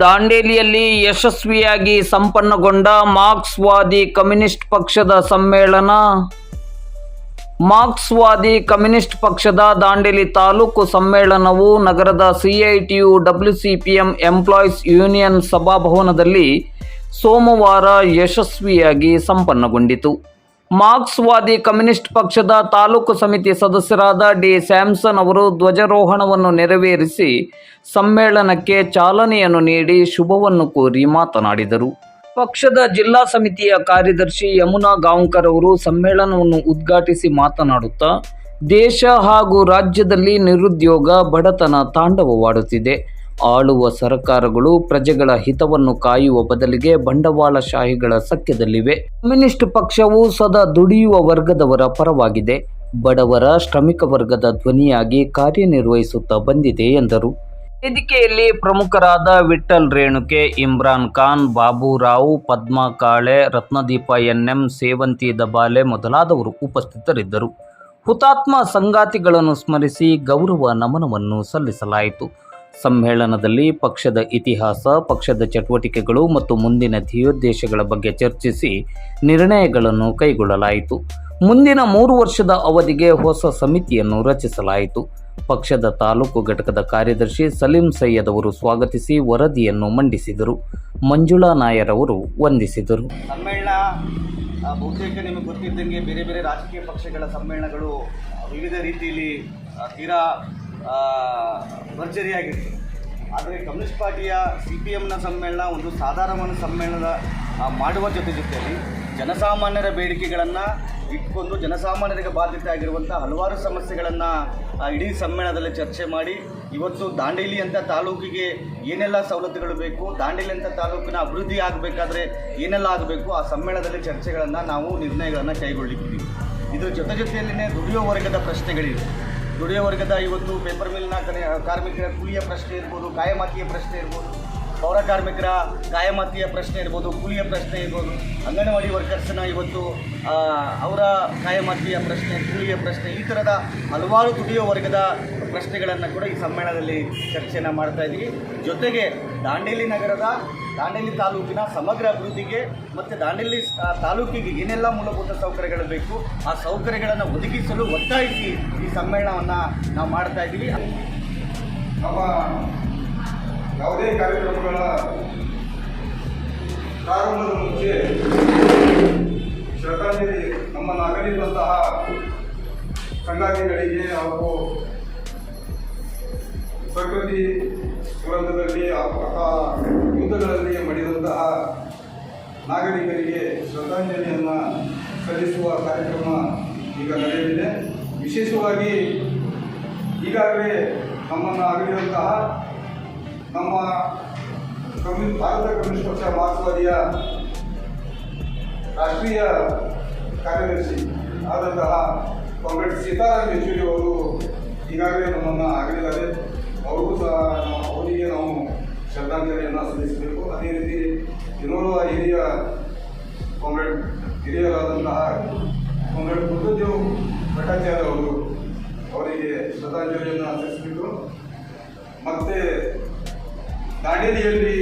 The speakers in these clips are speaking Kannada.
ದಾಂಡೇಲಿಯಲ್ಲಿ ಯಶಸ್ವಿಯಾಗಿ ಸಂಪನ್ನಗೊಂಡ ಮಾರ್ಕ್ಸ್ವಾದಿ ಕಮ್ಯುನಿಸ್ಟ್ ಪಕ್ಷದ ಸಮ್ಮೇಳನ. ಮಾರ್ಕ್ಸ್ವಾದಿ ಕಮ್ಯುನಿಸ್ಟ್ ಪಕ್ಷದ ದಾಂಡೇಲಿ ತಾಲೂಕು ಸಮ್ಮೇಳನವು ನಗರದ ಸಿಐಟಿಯು ಎಂ ಎಂಪ್ಲಾಯೀಸ್ ಯೂನಿಯನ್ ಸಭಾಭವನದಲ್ಲಿ ಸೋಮವಾರ ಯಶಸ್ವಿಯಾಗಿ ಸಂಪನ್ನಗೊಂಡಿತು. ಮಾರ್ಕ್ಸ್ವಾದಿ ಕಮ್ಯುನಿಸ್ಟ್ ಪಕ್ಷದ ತಾಲೂಕು ಸಮಿತಿ ಸದಸ್ಯರಾದ ಡಿ ಸ್ಯಾಮ್ಸನ್ ಅವರು ಧ್ವಜಾರೋಹಣವನ್ನು ನೆರವೇರಿಸಿ ಸಮ್ಮೇಳನಕ್ಕೆ ಚಾಲನೆಯನ್ನು ನೀಡಿ ಶುಭವನ್ನು ಕೋರಿ ಮಾತನಾಡಿದರು. ಪಕ್ಷದ ಜಿಲ್ಲಾ ಸಮಿತಿಯ ಕಾರ್ಯದರ್ಶಿ ಯಮುನಾ ಗಾಂವ್ಕರ್ ಅವರು ಸಮ್ಮೇಳನವನ್ನು ಉದ್ಘಾಟಿಸಿ ಮಾತನಾಡುತ್ತಾ, ದೇಶ ಹಾಗೂ ರಾಜ್ಯದಲ್ಲಿ ನಿರುದ್ಯೋಗ, ಬಡತನ ತಾಂಡವವಾಡುತ್ತಿದೆ. ಆಳುವ ಸರ್ಕಾರಗಳು ಪ್ರಜೆಗಳ ಹಿತವನ್ನು ಕಾಯುವ ಬದಲಿಗೆ ಬಂಡವಾಳಶಾಹಿಗಳ ಸಖ್ಯದಲ್ಲಿವೆ. ಕಮ್ಯುನಿಸ್ಟ್ ಪಕ್ಷವು ಸದಾ ದುಡಿಯುವ ವರ್ಗದವರ ಪರವಾಗಿದೆ. ಬಡವರ ಶ್ರಮಿಕ ವರ್ಗದ ಧ್ವನಿಯಾಗಿ ಕಾರ್ಯನಿರ್ವಹಿಸುತ್ತಾ ಬಂದಿದೆ ಎಂದರು. ವೇದಿಕೆಯಲ್ಲಿ ಪ್ರಮುಖರಾದ ವಿಠಲ್ ರೇಣುಕೆ, ಇಮ್ರಾನ್ ಖಾನ್ ಬಾಬುರಾವ್ ಪದ್ಮಾ ಕಾಳೆ, ರತ್ನದೀಪ ಎನ್ಎಂ, ಸೇವಂತಿ ದಬಾಲೆ ಮೊದಲಾದವರು ಉಪಸ್ಥಿತರಿದ್ದರು. ಹುತಾತ್ಮ ಸಂಗಾತಿಗಳನ್ನು ಸ್ಮರಿಸಿ ಗೌರವ ನಮನವನ್ನು ಸಲ್ಲಿಸಲಾಯಿತು. ಸಮ್ಮೇಳನದಲ್ಲಿ ಪಕ್ಷದ ಇತಿಹಾಸ, ಪಕ್ಷದ ಚಟುವಟಿಕೆಗಳು ಮತ್ತು ಮುಂದಿನ ಧ್ಯೇಯೋದ್ದೇಶಗಳ ಬಗ್ಗೆ ಚರ್ಚಿಸಿ ನಿರ್ಣಯಗಳನ್ನು ಕೈಗೊಳ್ಳಲಾಯಿತು. ಮುಂದಿನ ಮೂರು ವರ್ಷದ ಅವಧಿಗೆ ಹೊಸ ಸಮಿತಿಯನ್ನು ರಚಿಸಲಾಯಿತು. ಪಕ್ಷದ ತಾಲೂಕು ಘಟಕದ ಕಾರ್ಯದರ್ಶಿ ಸಲೀಂ ಸೈಯದ್ ಅವರು ಸ್ವಾಗತಿಸಿ ವರದಿಯನ್ನು ಮಂಡಿಸಿದರು. ಮಂಜುಳಾ ನಾಯರ್ ಅವರು ವಂದಿಸಿದರು. ಸಮ್ಮೇಳನ ಬಹುತೇಕ ನಿಮಗೆ ಗೊತ್ತಿದ್ದಂಗೆ ಬೇರೆ ಬೇರೆ ರಾಜಕೀಯ ಪಕ್ಷಗಳ ಸಮ್ಮೇಳನಗಳು ವಿವಿಧ ರೀತಿಯಲ್ಲಿ ತೀರಾ ಆ, ಭರ್ಜರಿಯಾಗಿರ್ತದೆ ಆದರೆ ಕಮ್ಯುನಿಸ್ಟ್ ಪಾರ್ಟಿಯ ಸಿ ಪಿ ಎಮ್ನ ಸಮ್ಮೇಳನ ಒಂದು ಸಾಧಾರಣ ಸಮ್ಮೇಳನ ಮಾಡುವ ಜೊತೆ ಜೊತೆಯಲ್ಲಿ ಜನಸಾಮಾನ್ಯರ ಬೇಡಿಕೆಗಳನ್ನು ಇಟ್ಕೊಂಡು ಜನಸಾಮಾನ್ಯರಿಗೆ ಬಾಧ್ಯತೆ ಆಗಿರುವಂಥ ಹಲವಾರು ಸಮಸ್ಯೆಗಳನ್ನು ಇಡೀ ಸಮ್ಮೇಳನದಲ್ಲಿ ಚರ್ಚೆ ಮಾಡಿ ಇವತ್ತು ದಾಂಡೇಲಿ ಅಂತ ತಾಲೂಕಿಗೆ ಏನೆಲ್ಲ ಸವಲತ್ತುಗಳು ಬೇಕು ದಾಂಡೇಲಿ ಅಂತ ತಾಲೂಕಿನ ಅಭಿವೃದ್ಧಿ ಆಗಬೇಕಾದ್ರೆ ಏನೆಲ್ಲ ಆಗಬೇಕು ಆ ಸಮ್ಮೇಳನದಲ್ಲಿ ಚರ್ಚೆಗಳನ್ನು ನಾವು ನಿರ್ಣಯಗಳನ್ನು ಕೈಗೊಳ್ಳಿದ್ದೀವಿ. ಇದರ ಜೊತೆ ಜೊತೆಯಲ್ಲಿನೇ ದುಡಿಯೋ ವರ್ಗದ ಪ್ರಶ್ನೆಗಳಿವೆ. ದುಡಿಯೋ ವರ್ಗದ ಇವತ್ತು ಪೇಪರ್ ಮಿಲ್ನ ಕಾರ್ಮಿಕರ ಕೂಲಿಯ ಪ್ರಶ್ನೆ ಇರ್ಬೋದು ಕಾಯಮಾತಿಯ ಪ್ರಶ್ನೆ ಇರ್ಬೋದು, ಪೌರ ಕಾರ್ಮಿಕರ ಕಾಯಮಾತಿಯ ಪ್ರಶ್ನೆ ಇರ್ಬೋದು, ಕೂಲಿಯ ಪ್ರಶ್ನೆ ಇರ್ಬೋದು, ಅಂಗನವಾಡಿ ವರ್ಕರ್ಸ್ನ ಇವತ್ತು ಅವರ ಕಾಯಮಾತಿಯ ಪ್ರಶ್ನೆ, ಕೂಲಿಯ ಪ್ರಶ್ನೆ, ಈ ಥರದ ಹಲವಾರು ದುಡಿಯೋ ವರ್ಗದ ಪ್ರಶ್ನೆಗಳನ್ನು ಕೂಡ ಈ ಸಮ್ಮೇಳನದಲ್ಲಿ ಚರ್ಚೆಯನ್ನು ಮಾಡ್ತಾ ಇದ್ದೀವಿ ಜೊತೆಗೆ ದಾಂಡೇಲಿ ನಗರದ, ದಾಂಡೇಲಿ ತಾಲೂಕಿನ ಸಮಗ್ರ ಅಭಿವೃದ್ಧಿಗೆ ಮತ್ತು ದಾಂಡೇಲಿ ತಾಲೂಕಿಗೆ ಏನೆಲ್ಲ ಮೂಲಭೂತ ಸೌಕರ್ಯಗಳು ಬೇಕು, ಆ ಸೌಕರ್ಯಗಳನ್ನು ಒದಗಿಸಲು ಒತ್ತಾಯಿಸಿ ಈ ಸಮ್ಮೇಳನವನ್ನು ನಾವು ಮಾಡ್ತಾ ಇದ್ದೀವಿ ನಮ್ಮ ಯಾವುದೇ ಕಾರ್ಯಕ್ರಮಗಳ ಪ್ರಾರಂಭದ ಮುಂಚೆ ಶ್ರದ್ಧಾಂಜಲಿ ನಮ್ಮನ್ನು ಅಗಲಿದಂತಹ ಸಂಗಾತಿಗಳಿಗೆ ಹಾಗೂ ಪ್ರಕೃತಿ ಗ್ರಂಥದಲ್ಲಿ, ಆ ಯುದ್ಧಗಳಲ್ಲಿ ಮಡಿದಂತಹ ನಾಗರಿಕರಿಗೆ ಶ್ರದ್ಧಾಂಜಲಿಯನ್ನು ಸಲ್ಲಿಸುವ ಕಾರ್ಯಕ್ರಮ ಈಗ ನಡೆಯಲಿದೆ. ವಿಶೇಷವಾಗಿ ಈಗಾಗಲೇ ನಮ್ಮನ್ನು ಅಗಲಿದಂತಹ ನಮ್ಮ ಕಮ್ಯು, ಭಾರತ ಕಮ್ಯುನಿಸ್ಟ್ ಪಕ್ಷ ಮಾರ್ಕ್ಸ್ವಾದಿಯ ರಾಷ್ಟ್ರೀಯ ಕಾರ್ಯದರ್ಶಿ ಆದಂತಹ ಕಾಮ್ರೇಡ್ ಸೀತಾರಾಮ್ ಯೆಚೂರಿ ಅವರು ಈಗಾಗಲೇ ನಮ್ಮನ್ನು ಅಗಲಿದ್ದಾರೆ. ಅವ್ರಿಗೂ ಸಹ ಅವರಿಗೆ ನಾವು ಶ್ರದ್ಧಾಂಜಲಿಯನ್ನು ಸಲ್ಲಿಸಬೇಕು. ಅದೇ ರೀತಿ ಇನ್ನೋರ್ವ ಹಿರಿಯ ಕಾಮ್ರೇಡ್ ಹಿರಿಯರಾದಂತಹ ಕಾಮ್ರೇಡ್ ಬುದ್ಧದೇವ್ ಭಟ್ಟಾಚಾರ್ಯ ಅವರು ಅವರಿಗೆ ಶ್ರದ್ಧಾಂಜಲಿಯನ್ನು ಸಲ್ಲಿಸಬೇಕು. ಮತ್ತು ದಾಂಡೇಲಿಯಲ್ಲಿ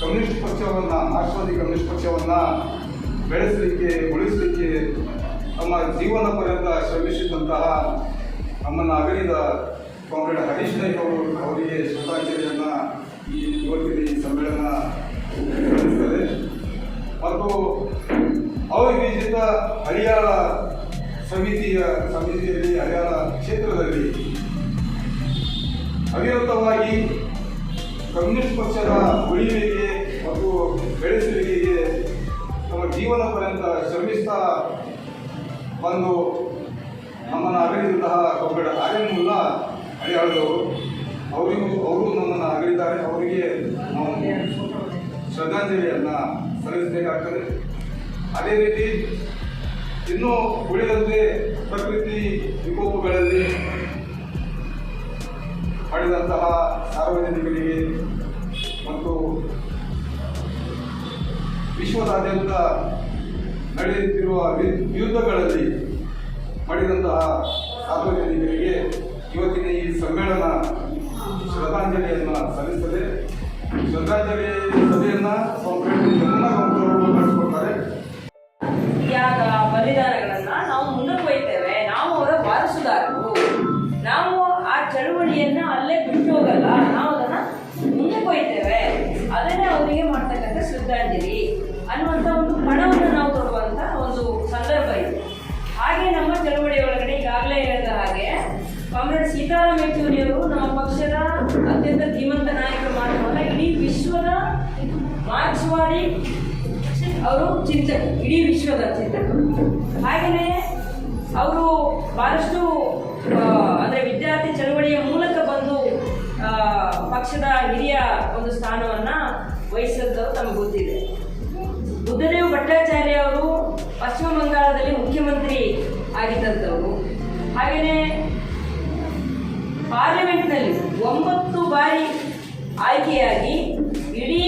ಕಮ್ಯುನಿಸ್ಟ್ ಪಕ್ಷವನ್ನು, ಮಾರ್ಕ್ಸ್ವಾದಿ ಕಮ್ಯುನಿಸ್ಟ್ ಪಕ್ಷವನ್ನು ಬೆಳೆಸಲಿಕ್ಕೆ, ಉಳಿಸಲಿಕ್ಕೆ ತಮ್ಮ ಜೀವನ ಪರ್ಯಂತ ಶ್ರಮಿಸಿದಂತಹ ನಮ್ಮನ್ನು ಅಗಲಿದ ಕಾಮ್ರೇಡ್ ಹರೀಶ್ ನಾಯ್ಕ ಅವರು ಅವರಿಗೆ ಶ್ರದ್ಧಾಂಜಲಿಯನ್ನು ಈ ಇವತ್ತಿನ ಈ ಸಮ್ಮೇಳನ ಸಲ್ಲಿಸ್ತದೆ ಮತ್ತು ಅವರಿಗೆ ಹರಿಯಾಳ ಸಮಿತಿಯ, ಸಮಿತಿಯಲ್ಲಿ ಹರಿಯಾಳ ಕ್ಷೇತ್ರದಲ್ಲಿ ಅವಿರತವಾಗಿ ಕಮ್ಯುನಿಸ್ಟ್ ಪಕ್ಷದ ಉಳಿವಿಗೆ ಮತ್ತು ಬೆಳೆಸುವಿಕೆಗೆ ತಮ್ಮ ಜೀವನ ಪರ್ಯಂತ ಶ್ರಮಿಸ್ತಾ ಬಂದು ನಮ್ಮನ್ನು ಅಗಲಿದಂತಹ ಒಬ್ಬರ ಆರ್ಯಮುಲ್ಲ ಹಳಿಯಾಳದವರು ಅವರಿಗೂ, ಅವರು ನಮ್ಮನ್ನು ಅಗಲಿದ್ದಾರೆ. ಅವರಿಗೆ ನಾವು ಶ್ರದ್ಧಾಂಜಲಿಯನ್ನು ಸಲ್ಲಿಸಬೇಕಾಗ್ತದೆ. ಅದೇ ರೀತಿ ಇನ್ನೂ ಉಳಿದಂತೆ ಪ್ರಕೃತಿ ವಿಕೋಪಗಳಲ್ಲಿ ಮಾಡಿದಂತಹ ಸಾರ್ವಜನಿಕರಿಗೆ ಮತ್ತು ವಿಶ್ವದಾದ್ಯಂತ ನಡೆಯುತ್ತಿರುವ ಯುದ್ಧಗಳಲ್ಲಿ ಮಾಡಿದಂತಹ ಸಾರ್ವಜನಿಕರಿಗೆ ಇವತ್ತಿನ ಈ ಸಮ್ಮೇಳನ ಶ್ರದ್ಧಾಂಜಲಿಯನ್ನ ಸಲ್ಲಿಸದೆ ಶ್ರದ್ಧಾಂಜಲಿ ಸಭೆಯನ್ನ ಎಲ್ಲ ಯಾಗ ಬಲಿದಾನ ಸೀತಾರಾಮ್ ನಮ್ಮ ಪಕ್ಷದ ಅತ್ಯಂತ ಧೀಮಂತ ನಾಯಕರು ಮಾತ್ರವಲ್ಲ ಇಡೀ ವಿಶ್ವದ ಮಾರ್ಕ್ಸ್ವಾದಿ ಅವರು ಚಿಂತಕ ಇಡೀ ವಿಶ್ವದ ಚಿಂತಕ ಹಾಗೆಯೇ ಅವರು ಬಹಳಷ್ಟು ಅಂದರೆ ಅಂದ್ರೆ ವಿದ್ಯಾರ್ಥಿ ಚಳವಳಿಯ ಮೂಲಕ ಬಂದು ಪಕ್ಷದ ಹಿರಿಯ ಒಂದು ಸ್ಥಾನವನ್ನು ವಹಿಸಿದ್ದವರು ತಮಗೆ ಗೊತ್ತಿದೆ. ಬುದ್ಧದೇವ್ ಭಟ್ಟಾಚಾರ್ಯ ಅವರು ಪಾರ್ಲಿಮೆಂಟ್ನಲ್ಲಿ ಒಂಬತ್ತು ಬಾರಿ ಆಯ್ಕೆಯಾಗಿ ಇಡೀ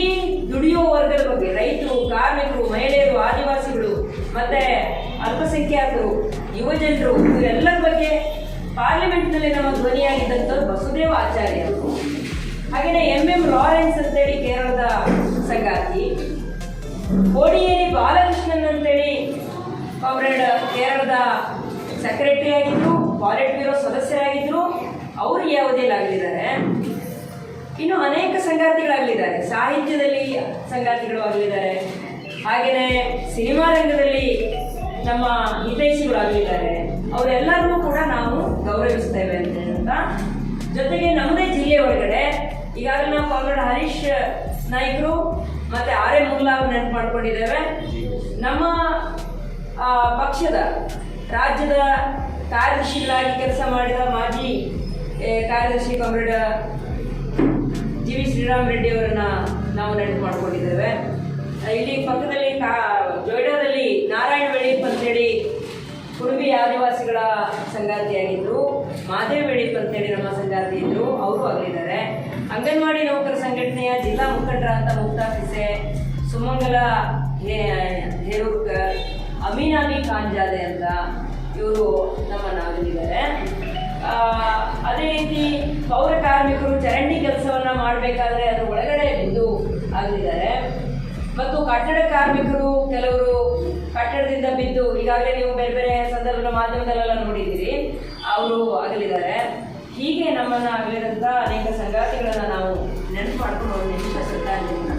ದುಡಿಯುವ ವರ್ಗದ ಬಗ್ಗೆ ರೈತರು, ಕಾರ್ಮಿಕರು, ಮಹಿಳೆಯರು, ಆದಿವಾಸಿಗಳು, ಮತ್ತೆ ಅಲ್ಪಸಂಖ್ಯಾತರು, ಯುವಜನರು, ಇವರೆಲ್ಲರ ಬಗ್ಗೆ ಪಾರ್ಲಿಮೆಂಟ್ನಲ್ಲಿ ನಮ್ಮ ಧ್ವನಿಯಾಗಿದ್ದಂಥವ್ರು ಬಸುದೇವ ಆಚಾರ್ಯ ಅವರು. ಹಾಗೆಯೇ ಎಂ ಎಂ ಲಾರೆನ್ಸ್ ಅಂತೇಳಿ ಕೇರಳದ ಸಂಗಾತಿ, ಕೋಡಿಯೇರಿ ಬಾಲಕೃಷ್ಣನ್ ಅಂತೇಳಿ ಕಾಮ್ರೇಡ್ ಕೇರಳದ ಸೆಕ್ರೆಟರಿ ಆಗಿದ್ರು ಪಾಲಿಟ್ ಬ್ಯೂರೋ ಸದಸ್ಯರಾಗಿದ್ರು. ಅವರು ಈ ಅವಧಿಯಲ್ಲಾಗಲಿದ್ದಾರೆ ಇನ್ನು ಅನೇಕ ಸಂಗಾತಿಗಳಾಗಲಿದ್ದಾರೆ. ಸಾಹಿತ್ಯದಲ್ಲಿ ಸಂಗಾತಿಗಳು ಆಗಲಿದ್ದಾರೆ. ಹಾಗೆಯೇ ಸಿನಿಮಾ ರಂಗದಲ್ಲಿ ನಮ್ಮ ಹಿತೈಷಿಗಳಾಗಲಿದ್ದಾರೆ ಅವರೆಲ್ಲರನ್ನೂ ಕೂಡ ನಾವು ಗೌರವಿಸ್ತೇವೆ ಅಂತ ಜೊತೆಗೆ ನಮ್ಮದೇ ಜಿಲ್ಲೆ ಒಳಗಡೆ ಈಗಾಗಲೇ ನಾವು ಕಾಮ್ರೇಡ್ ಹರೀಶ್ ನಾಯ್ಕರು ಮತ್ತೆ ಆರ್ ಎ ಮುಲ್ಲಾ ನೆನಪು ಮಾಡ್ಕೊಂಡಿದ್ದೇವೆ. ನಮ್ಮ ಪಕ್ಷದ, ರಾಜ್ಯದ ಕಾರ್ಯದರ್ಶಿಗಳಾಗಿ ಕೆಲಸ ಮಾಡಿದ ಮಾಜಿ ಕಾರ್ಯದರ್ಶಿ comrade G V Sriram Reddy ಅವರನ್ನ ನಾವು ನೆನಪು ಮಾಡ್ಕೊಂಡಿದ್ದೇವೆ. ಇಲ್ಲಿ ಪಕ್ಕದಲ್ಲಿ ಕಾ ಜೊಯ್ಡಾದಲ್ಲಿ ನಾರಾಯಣ ವೆಳೀಪ್ ಅಂತೇಳಿ ಕುಡುಬಿ ಆದಿವಾಸಿಗಳ ಸಂಗಾತಿಯಾಗಿದ್ದರು ಮಾದೇವ್ ವೆಳೀಪ್ ಅಂತೇಳಿ ನಮ್ಮ ಸಂಗಾತಿ ಇದ್ರು ಅವರು ಆಗಲಿದ್ದಾರೆ ಅಂಗನವಾಡಿ ನೌಕರ ಸಂಘಟನೆಯ ಜಿಲ್ಲಾ ಮುಖಂಡರಾದ ಮುಕ್ತಾ ಪಿಸೆ ಸುಮಂಗಲ ಹೇರೂರ್ಕರ್ ಅಮೀನಾಬಿ ಕಾಂಜಾದೆ ಅಂತ ಇವರು ನಮ್ಮನ್ನು ಆಗಲಿದ್ದಾರೆ ಆ, ಅದೇ ರೀತಿ ಪೌರ ಕಾರ್ಮಿಕರು ಚರಂಡಿ ಕೆಲಸವನ್ನ ಮಾಡಬೇಕಾದ್ರೆ ಅದರ ಒಳಗಡೆ ಬಿದ್ದು ಆಗಲಿದ್ದಾರೆ ಮತ್ತು ಕಟ್ಟಡ ಕಾರ್ಮಿಕರು ಕೆಲವರು ಕಟ್ಟಡದಿಂದ ಬಿದ್ದು, ಈಗಾಗಲೇ ನೀವು ಬೇರೆ ಬೇರೆ ಸಂದರ್ಭದ ಮಾಧ್ಯಮದಲ್ಲೆಲ್ಲ ನೋಡಿದ್ದೀರಿ, ಅವರು ಆಗಲಿದ್ದಾರೆ ಹೀಗೆ ನಮ್ಮನ್ನ ಆಗಲಿರಂಥ ಅನೇಕ ಸಂಗಾತಿಗಳನ್ನು ನಾವು ನೆನಪು ಮಾಡ್ಕೊಂಡು ಒಂದು ನಿಮಿಷ ಶ್ರದ್ಧಾಂಜಲಿಯನ್ನು